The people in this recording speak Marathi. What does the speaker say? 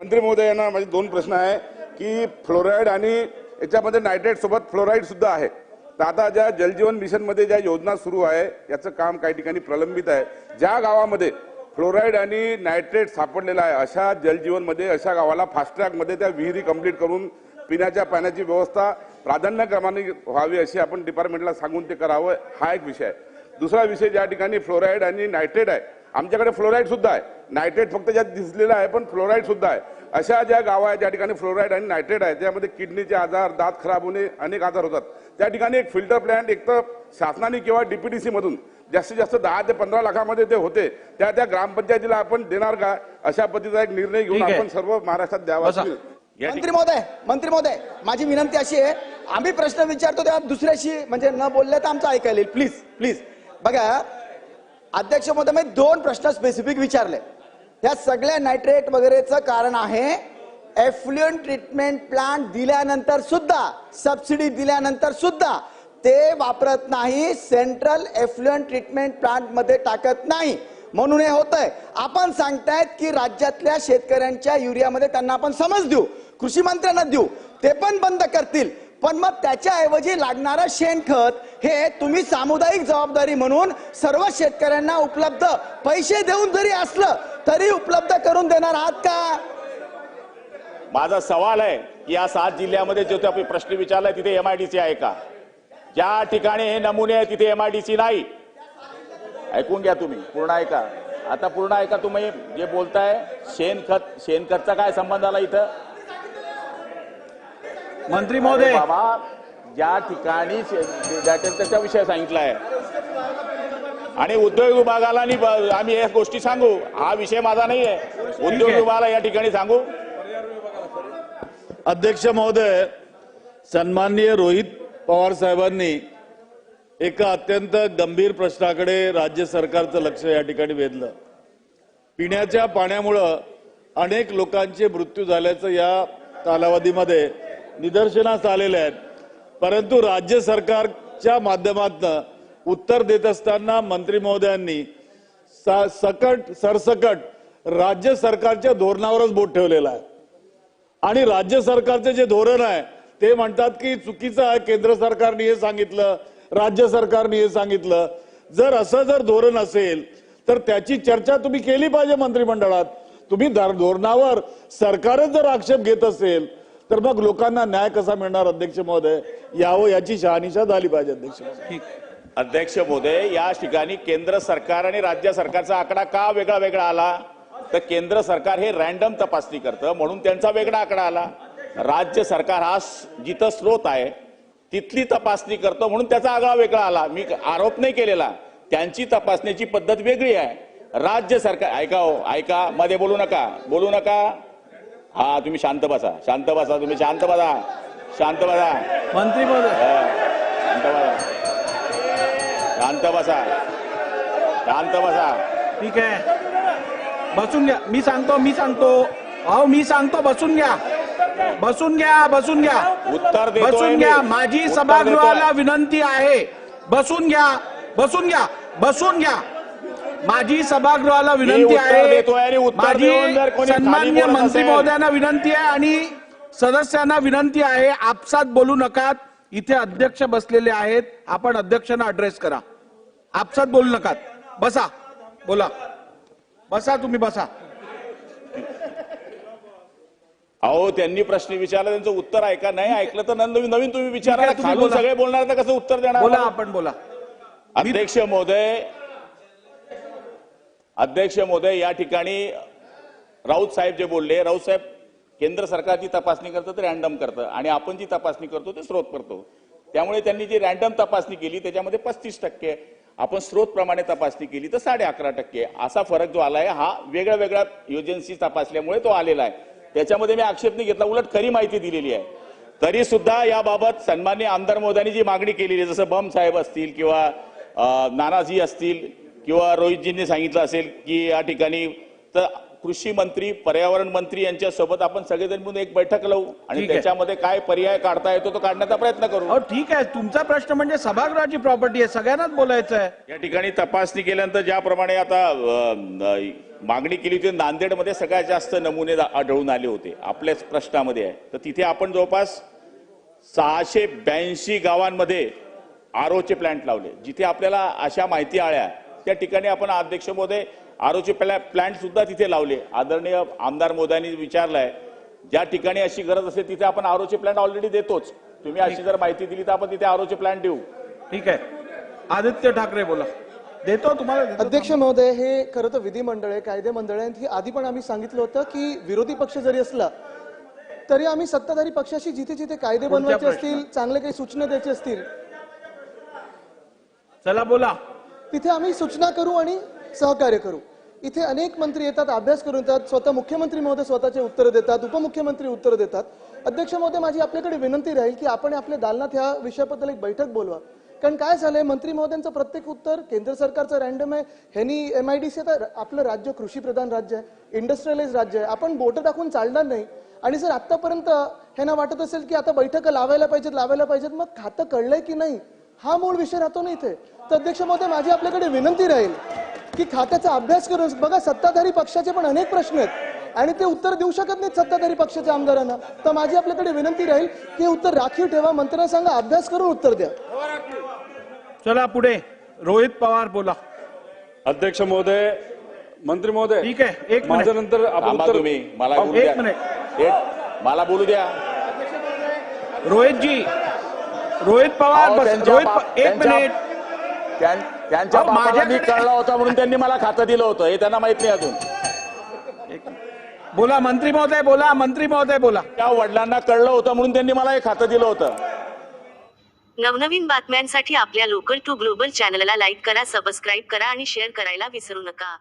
मंत्री महोदयांना माझे दोन प्रश्न आहे की फ्लोराईड आणि याच्यामध्ये नायट्रेट सोबत फ्लोराईड सुद्धा आहे. तर आता ज्या जलजीवन मिशनमध्ये ज्या योजना सुरू आहे याचं काम काही ठिकाणी प्रलंबित आहे. ज्या गावामध्ये फ्लोराईड आणि नायट्रेट सापडलेलं आहे अशा जलजीवनमध्ये अशा गावाला फास्ट्रॅकमध्ये त्या विहिरी कंप्लीट करून पिण्याच्या पाण्याची व्यवस्था प्राधान्यक्रमाने व्हावी अशी आपण डिपार्टमेंटला सांगून ते करावं हा एक विषय आहे. दुसरा विषय ज्या ठिकाणी फ्लोराईड आणि नायट्रेट आहे आमच्याकडे फ्लोराईड सुद्धा आहे. नायट्रेट फक्त ज्यात दिसलेलं आहे पण फ्लोराईड सुद्धा आहे. अशा ज्या गाव आहेत ज्या ठिकाणी फ्लोराईड आणि नायट्रेट आहे त्यामध्ये किडनीचे आजार दात खराब होणे अनेक आजार होतात. त्या ठिकाणी एक फिल्टर प्लॅन्ट एक तर शासनाने किंवा डीपीडीसी मधून जास्तीत जास्त दहा ते पंधरा लाखामध्ये ते होते. त्या त्या ग्रामपंचायतीला आपण देणार का? अशा पद्धतीचा एक निर्णय घेऊन. आपण सर्व महाराष्ट्रात द्यावा. मंत्री महोदय मंत्री महोदय माझी विनंती अशी आहे आम्ही प्रश्न विचारतो तेव्हा दुसऱ्याशी म्हणजे न बोलले तर आमचं ऐकायला येईल. प्लीज प्लीज बघा अध्यक्ष महोदय मी दोन प्रश्न स्पेसिफिक विचारले. या सगळ्या नायट्रेट वगैरेचं कारण आहे एफ्लुएंट ट्रीटमेंट प्लांट दिल्यानंतर सुद्धा सबसिडी दिल्यानंतर सुद्धा ते वापरत नाही सेंट्रल एफ्लुएंट ट्रीटमेंट प्लांटमध्ये टाकत नाही. म्हणून हे होतंय. आपण सांगतायत की राज्यातल्या शेतकऱ्यांच्या युरियामध्ये त्यांना आपण समज देऊ कृषी मंत्र्यांना देऊ ते पण बंद करतील. पण मग त्याच्याऐवजी लागणारं शेणखत हे तुम्ही सामुदायिक जबाबदारी म्हणून सर्व शेतकऱ्यांना उपलब्ध पैसे देऊन जरी असलं तरी उपलब्ध करून देणार आहात का? माझा सवाल आहे की या सात जिल्ह्यामध्ये जो आपण प्रश्न विचारलाय तिथे एमआयडीसी आहे का? ज्या ठिकाणी हे नमुने आहे तिथे एमआयडीसी नाही. ऐकून घ्या तुम्ही. पूर्ण ऐका. आता पूर्ण ऐका तुम्ही. जे बोलताय शेणखत शेणखतचा काय संबंध आला इथं? मंत्री महोदय. बाबा ज्या ठिकाणी त्याच्या विषय सांगितलाय. आणि उद्योग विभागाला आम्ही या गोष्टी सांगू हा विषय माझा नाही आहे. उद्योग आहे. विभागाला या ठिकाणी सांगू. अध्यक्ष महोदय सन्माननीय रोहित पवार साहेबांनी एका अत्यंत गंभीर प्रश्नाकडे राज्य सरकारचं लक्ष या ठिकाणी वेधलं. पिण्याच्या पाण्यामुळं अनेक लोकांचे मृत्यू झाल्याचं या कालावधीमध्ये निदर्शनास आलेले आहेत. परंतु राज्य सरकारच्या माध्यमातून उत्तर देत असताना मंत्री महोदयांनी सा- सकट सरसकट राज्य सरकारच्या धोरणावरच बोट ठेवलेलं आहे. आणि राज्य सरकारचे जे धोरण आहे ते म्हणतात की चुकीचं आहे केंद्र सरकारने हे सांगितलं राज्य सरकारने हे सांगितलं. जर असं जर धोरण असेल तर त्याची चर्चा तुम्ही केली पाहिजे मंत्रिमंडळात. तुम्ही धर- धोरणावर सरकारच जर आक्षेप घेत असेल तर मग लोकांना न्याय कसा मिळणार अध्यक्ष महोदय? यावं याची शहानिशा झाली पाहिजे अध्यक्ष महोदय. अध्यक्ष महोदय या ठिकाणी केंद्र सरकार आणि राज्य सरकारचा आकडा का वेगळा वेगळा आला? तर केंद्र सरकार हे रॅन्डम तपासणी करतं म्हणून त्यांचा वेगळा आकडा आला. राज्य सरकार हा जिथं स्रोत आहे तिथली तपासणी करतो म्हणून त्याचा आगळा वेगळा आला. मी आरोप नाही केलेला. त्यांची तपासण्याची पद्धत वेगळी आहे. राज्य सरकार ऐका हो ऐका मध्ये बोलू नका. बोलू नका. हा तुम्ही शांत बसा. शांत बसा तुम्ही शांत बसा. शांत बसा. मंत्री शांत बसा. शांत बसा. शांत बसा. ठीक आहे. बसून घ्या. मी सांगतो मी सांगतो. अहो मी सांगतो बसून घ्या. बसून घ्या बसून घ्या. उत्तर बसून. घ्या. माझी सभागृहाला. विनंती आहे. बसून घ्या. बसून घ्या. बसून घ्या. माझी सभागृहाला विनंती आहे. माझी सन्मान्य मंत्री महोदयांना विनंती आहे आणि सदस्यांना विनंती आहे आपसात बोलू नका इथे अध्यक्ष बसलेले आहेत. आपण अध्यक्षांना अड्रेस करा. आपसात बोलू नका बसा. बोला. बसा तुम्ही बसा. अहो त्यांनी प्रश्न विचारला त्यांचं उत्तर ऐका नाही ऐकलं तर नवीन नवीन तुम्ही विचारा. सगळे बोलणार तर कसं उत्तर देणार? बोला आपण बोला. अध्यक्ष महोदय अध्यक्ष महोदय या ठिकाणी राऊत साहेब जे बोलले राऊत साहेब केंद्र सरकार जी तपासणी करतं ते रॅन्डम करतं आणि आपण जी तपासणी करतो ते स्रोत करतो. त्यामुळे त्यांनी जी रॅन्डम तपासणी केली त्याच्यामध्ये पस्तीस टक्के आपण स्रोतप्रमाणे तपासणी केली तर साडे अकरा टक्के. असा फरक जो आलाय हा वेगळ्या वेगळ्या एजन्सी तपासल्यामुळे तो आलेला आहे. त्याच्यामध्ये मी आक्षेप नाही घेतला उलट खरी माहिती दिलेली आहे. तरी सुद्धा याबाबत सन्मान्य आमदार महोदयांनी जी मागणी केलेली आहे जसं बम साहेब असतील किंवा नानाजी असतील किंवा रोहितजींनी सांगितलं असेल की या ठिकाणी तर कृषी मंत्री पर्यावरण मंत्री यांच्या सोबत आपण सगळेजण मिळून एक बैठक लावू आणि ठीक आहे. त्याच्यामध्ये काय पर्याय काढता येतो तो काढण्याचा प्रयत्न करू. अहो ठीक आहे. तुमचा प्रश्न म्हणजे सभागृहाची प्रॉपर्टी आहे. सगळ्यांनाच बोलायचं आहे. या ठिकाणी तपासणी केल्यानंतर ज्याप्रमाणे आता अं, अं, मागणी केली होती नांदेडमध्ये सगळ्यात जास्त नमुने दा- आढळून आले होते. आपल्याच प्रश्नामध्ये आहे. तर तिथे आपण जवळपास सहाशे ब्याऐंशी गावांमध्ये आरोचे प्लांट लावले. जिथे आपल्याला अशा माहिती आल्या त्या ठिकाणी आपण अध्यक्ष महोदय आरोचे प्लांट सुद्धा तिथे लावले. आदरणीय आमदार मोदयांनी विचारलंय ज्या ठिकाणी अशी गरज असेल तिथे आपण आरोचे प्लांट ऑलरेडी देतोच. तुम्ही अशी जर माहिती दिली तर आपण तिथे आरोचे प्लांट देऊ. ठीक आहे. आदित्य ठाकरे बोला. देतो तुम्हाला देतो. अध्यक्ष महोदय हे खरं तर विधिमंडळ आहे कायदे मंडळ आहे आणि आधी पण आम्ही सांगितलं होतं की विरोधी पक्ष जरी असला तरी आम्ही सत्ताधारी पक्षाशी जिथे जिथे कायदे बनवायचे. असतील चांगले काही सूचना द्यायचे असतील. चला बोला. तिथे आम्ही सूचना करू आणि सहकार्य करू. इथे अनेक मंत्री येतात अभ्यास करून येतात स्वतः मुख्यमंत्री महोदय स्वतःचे उत्तर देतात उपमुख्यमंत्री उत्तर देतात. अध्यक्ष महोदय माझी आपल्याकडे विनंती राहील की आपण आपल्या दालनात ह्या विषयाबद्दल एक बैठक बोलवा. कारण काय झालंय मंत्री महोदयांचं प्रत्येक उत्तर केंद्र सरकारचं रॅन्डम आहे. ह्यांनी एम आय डी सी आता आपलं राज्य कृषी प्रधान राज्य आहे इंडस्ट्रियलाइज राज्य आहे. आपण बोटं टाकून चालणार नाही. आणि जर आतापर्यंत ह्यांना वाटत असेल की आता बैठकं लावायला पाहिजेत लावायला पाहिजेत मग खातं कळलंय की नाही? हा मूळ विषय राहतो ना इथे. तर अध्यक्ष महोदय माझी आपल्याकडे विनंती राहील की खात्याचा अभ्यास करून बघा सत्ताधारी पक्षाचे पण अनेक प्रश्न आहेत आणि ते उत्तर देऊ शकत नाहीत सत्ताधारी पक्षाच्या आमदारांना. तर माझी आपल्याकडे विनंती राहील की हे उत्तर राखीव ठेवा मंत्र्यांना सांगा अभ्यास करून उत्तर द्या. चला पुढे. रोहित पवार बोला. अध्यक्ष महोदय मंत्री महोदय ठीक आहे एक माझ्या मिनिट. नंतर आपण थांबा उत्तर तुम्ही मला एक मिनिट. एक- मला बोलू द्या. रोहितजी रोहित पवार रोहित एक मिनिट. त्यांच्या अहो, बापाला मी माझ्याकडे- कळला होता म्हणून त्यांनी मला खातं दिलं होतं. हे त्यांना माहीत नाही अजून. बोला मंत्री महोदय बोला मंत्री महोदय बोला. त्या वडिलांना कळलं होतं म्हणून त्यांनी मला हे खातं दिलं होतं. नवनवीन बातम्यांसाठी आपल्या लोकल टू ग्लोबल चॅनलला लाईक करा सबस्क्राईब करा आणि शेअर करायला विसरू नका.